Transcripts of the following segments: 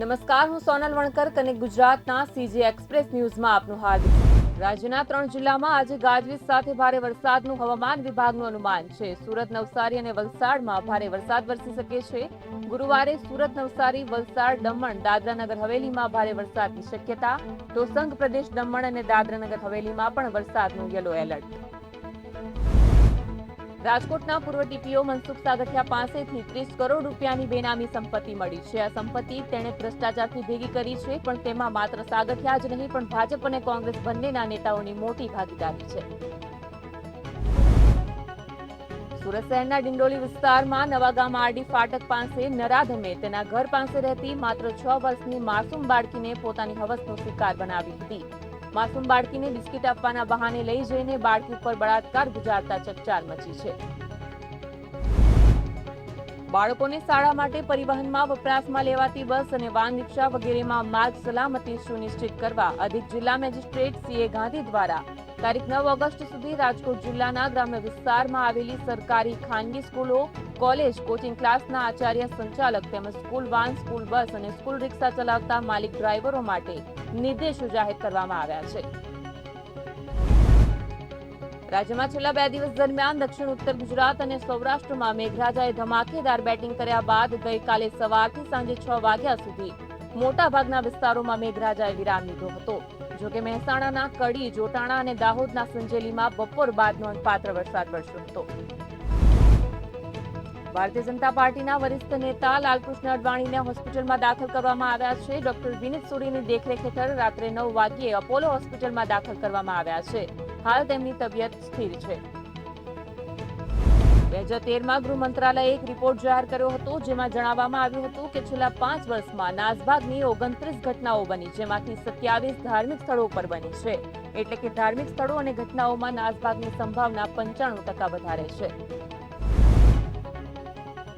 નમસ્કાર, હું સોનલ વણકર અને ગુજરાતના સીજી એક્સપ્રેસ ન્યૂઝમાં આપનું હાર્દિક. રાજ્યના ત્રણ જિલ્લામાં આજે ગાજવીજ સાથે ભારે વરસાદનું હવામાન વિભાગનું અનુમાન છે. સુરત, નવસારી અને વલસાડમાં ભારે વરસાદ વરસી શકે છે. ગુરુવારે સુરત, નવસારી, વલસાડ, દમણ, દાદરાનગર, હવેલીમાં ભારે વરસાદની શક્યતા. તો સંઘ પ્રદેશ, દમણ અને દાદરાનગર, હવેલીમાં પણ વરસાદનું યલો એલર્ટ. રાજકોટના પૂર્વ ડીપીઓ મનસુખ સાગઠિયા પાસેથી ત્રીસ કરોડ રૂપિયાની બેનામી સંપત્તિ મળી છે. આ સંપત્તિ તેણે ભ્રષ્ટાચારથી ભેગી કરી છે, પણ તેમાં માત્ર સાગઠિયા જ નહીં, પણ ભાજપ અને કોંગ્રેસ બંનેના નેતાઓની મોટી ભાગીદારી છે. સુરત શહેરના ડિંડોલી વિસ્તારમાં નવાગામ આરડી ફાટક પાસે નરાધમે તેના ઘર પાસે રહેતી માત્ર છ વર્ષની માસૂમ બાળકીને પોતાની હવસનો શિકાર બનાવી હતી. માસૂમ બાળકીને બિસ્કિટ આપવાના બહાને લઈ જઈને બાળકી ઉપર બળાત્કાર ગુજારતા ચકચાર મચી છે. બાળકોને શાળા માટે પરિવહનમાં વપરાશમાં લેવાતી બસ અને વાન રિક્ષા વગેરેમાં માર્ગ સલામતી સુનિશ્ચિત કરવા અધિક જિલ્લા મેજિસ્ટ્રેટ સીએ ગાંધી દ્વારા તારીખ નવ ઓગસ્ટ સુધી રાજકોટ જિલ્લાના ગ્રામ્ય વિસ્તારમાં આવેલી સરકારી ખાનગી સ્કૂલો, કોલેજ, કોચિંગ ક્લાસના આચાર્ય સંચાલક તેમજ સ્કૂલ વાન, સ્કૂલ બસ અને સ્કૂલ રિક્ષા ચલાવતા માલિક ડ્રાઈવરો માટે નિર્દેશો જાહેર કરવામાં આવ્યા છે. રાજ્યમાં છેલ્લા બે દિવસ દરમિયાન દક્ષિણ, ઉત્તર ગુજરાત અને સૌરાષ્ટ્રમાં મેઘરાજાએ ધમાકેદાર બેટિંગ કર્યા બાદ ગઈકાલે સવારથી સાંજે છ વાગ્યા સુધી મોટાભાગના વિસ્તારોમાં મેઘરાજાએ વિરામ લીધો હતો. જોકે મહેસાણાના કડી, જોટાણા અને દાહોદના સંજેલીમાં બપોર બાદ નોંધપાત્ર વરસાદ વરસ્યો હતો. ભારતીય જનતા પાર્ટીના વરિષ્ઠ નેતા લાલકૃષ્ણ અડવાણીને હોસ્પિટલમાં દાખલ કરવામાં આવ્યા છે. ડોક્ટર વિનીત સુરીની દેખરેખ હેઠળ રાત્રે નવ વાગ્યે અપોલો હોસ્પિટલમાં દાખલ કરવામાં આવ્યા છે. હાલ તેમની તબિયત સ્થિર છે. બે હજાર તેરમાં ગૃહ મંત્રાલયે એક રિપોર્ટ જાહેર કર્યો હતો, જેમાં જણાવવામાં આવ્યું હતું કે છેલ્લા પાંચ વર્ષમાં નાસભાગની ઓગણત્રીસ ઘટનાઓ બની, જેમાંથી સત્યાવીસ ધાર્મિક સ્થળો પર બની છે. એટલે કે ધાર્મિક સ્થળો અને ઘટનાઓમાં નાસભાગની સંભાવના પંચાણું ટકા વધારે છે.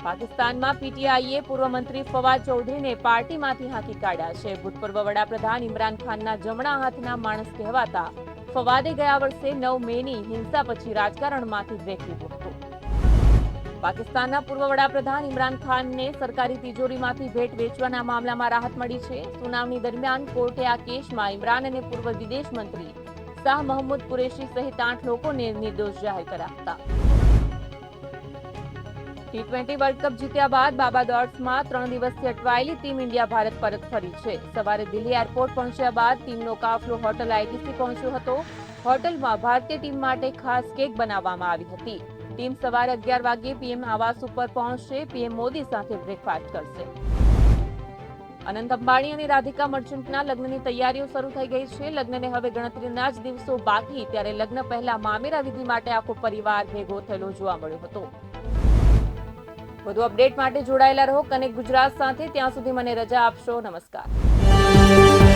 પાકિસ્તાનમાં પીટીઆઈએ પૂર્વ મંત્રી ફવાદ ચૌધરીને પાર્ટીમાંથી હાંકી કાઢ્યા છે. ભૂતપૂર્વ વડાપ્રધાન ઇમરાન ખાનના જમણા હાથના માણસ કહેવાતા ફવાદે ગયા વર્ષે નવ મેની હિંસા પછી રાજકારણમાંથી લીધો હતો. પાકિસ્તાનના પૂર્વ વડાપ્રધાન ઇમરાન ખાનને સરકારી તિજોરીમાંથી ભેટ વેચવાના મામલામાં રાહત મળી છે. સુનાવણી દરમિયાન કોર્ટે આ કેસમાં ઇમરાન અને પૂર્વ વિદેશ મંત્રી શાહ મહમૂદ કુરેશી સહિત આઠ લોકોને નિર્દોષ જાહેર કર્યા હતા. ટી ટ્વેન્ટી વર્લ્ડ કપ જીત્યા બાદ બાબા દોર્સમાં ત્રણ દિવસથી અટવાયેલી ટીમ ઇન્ડિયા ભારત પરત ફરી છે. સવારે દિલ્હી એરપોર્ટ પહોંચ્યા બાદ ટીમનો કાફલો હોટલ આઈટીસી પહોંચ્યો હતો. હોટલમાં ભારતીય ટીમ માટે ખાસ કેક બનાવવામાં આવી હતી. ટીમ સવારે અગિયાર વાગ્યે પીએમ આવાસ ઉપર પહોંચશે. પીએમ મોદી સાથે બ્રેકફાસ્ટ કરશે. અનંત અંબાણી અને રાધિકા મર્ચન્ટના લગ્નની તૈયારીઓ શરૂ થઈ ગઈ છે. લગ્નને હવે ગણતરીના જ દિવસો બાકી. ત્યારે લગ્ન પહેલા મામેરા વિધિ માટે આખો પરિવાર ભેગો થયેલો જોવા મળ્યો હતો. વધુ અપડેટ માટે જોડાયેલા રહો. કનેક્ટ ગુજરાત સાથે. ત્યાં સુધી મને રજા આપશો. નમસ્કાર.